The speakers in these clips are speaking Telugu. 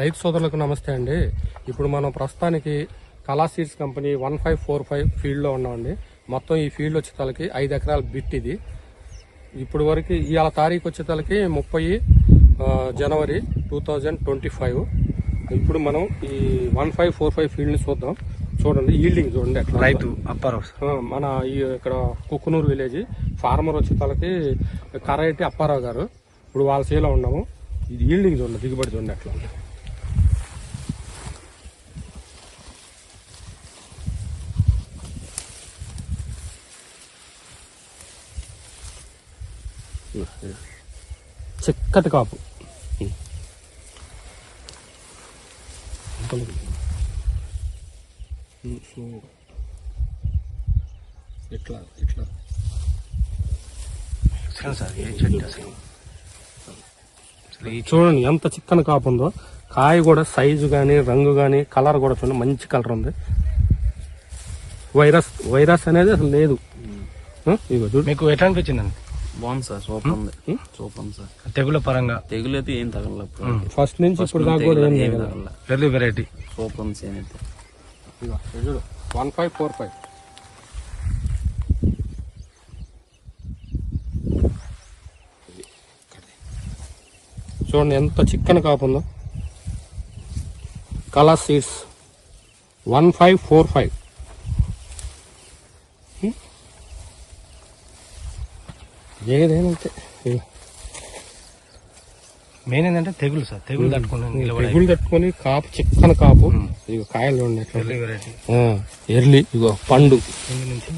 రైతు సోదరులకు నమస్తే అండి. ఇప్పుడు మనం ప్రస్తుతానికి Kala seeds company one five four five ఫీల్డ్లో ఉన్నామండి. మొత్తం ఈ ఫీల్డ్ వచ్చేతలకి ఐదు ఎకరాల బిట్ ఇది. ఇప్పుడు వరకు ఇవాళ తారీఖు వచ్చేతలకి ముప్పై ఆ, January two thousand twenty five. ఇప్పుడు మనం ఈ వన్ ఫైవ్ ఫోర్ ఫైవ్ ఫీల్డ్ని చూద్దాం. చూడండి ఈల్డింగ్ చూడండి ఎట్లా రైతు అప్పారావు మన ఈ ఇక్కడ కుక్కునూరు విలేజ్ ఫార్మర్ వచ్చేతలకి కరైటి అప్పారావు గారు. ఇప్పుడు వాళ్ళ చేలో ఉన్నాము. ఇది ఈల్డింగ్ చూడండి దిగుబడి చూడండి ఎట్లా చిక్కటి కాపు. ఇట్లా ఇట్లా. అసలు సార్ ఏ చెట్టు అసలు? అసలు ఈ చూడండి ఎంత చిక్కని కాపు ఉందో. కాయ కూడా సైజు కానీ రంగు కానీ కలర్ కూడా చూడండి మంచి కలర్ ఉంది. వైరస్ వైరస్ అనేది అసలు లేదు. మీకు ఎట్లా అనిపించిందండి? బాగుంది సార్ సూపర్ ఉంది. సూపర్ ఉంది సార్ తెగుల పరంగా? తెగులు అయితే ఏం తగల ఫస్ట్ నుంచి ఇప్పుడు దాకా కూడా ఏం లేదు తగల ఎర్లీ వెరైటీ సూపర్ ఉంది సేమ్ అయితే ఇగో ఇది చూడు. వన్ ఫైవ్ ఫోర్ ఫైవ్ చూడండి ఎంత చిక్కని కాపు ఉందో. Colour seeds one five four five ఏదైనా అంతే. మెయిన్ ఏంటంటే తెగులు సార్ తెగులు తట్టుకుని తెగులు తట్టుకొని కాపు చిక్కని కాపు ఇగో కాయలు ఎర్లీ ఇగో పండు నుంచి.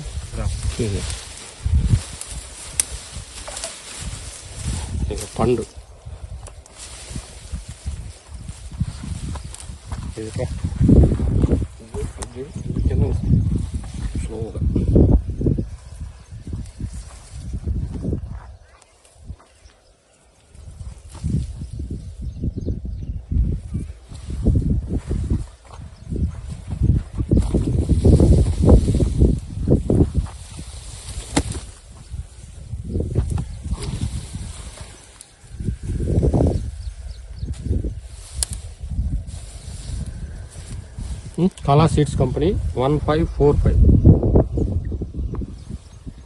ఇగో పండు. స్లోగా Kala seeds company one five four five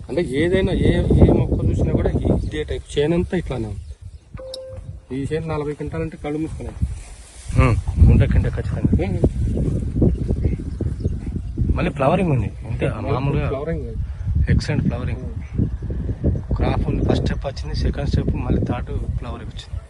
అంటే ఏదైనా ఏ ఏ మొక్క చూసినా కూడా ఈ- ఇదే టైప్ చేనంతా ఇట్లానే ఉంది. ఈ చేను నలభై క్వింటాలంటే కళ్ళు మూసుకున్నాయి. ఉమ్, గుంట కింద ఖచ్చితంగా. మళ్ళీ ఫ్లవరింగ్ ఉంది. అంతే మామూలుగా ఫ్లవరింగ్ ఎక్సలెంట్ ఫ్లవరింగ్ క్రాప్ ఉంది. ఫస్ట్ స్టెప్ వచ్చింది సెకండ్ స్టెప్ మళ్ళీ థర్డ్ ఫ్లవరింగ్ వచ్చింది.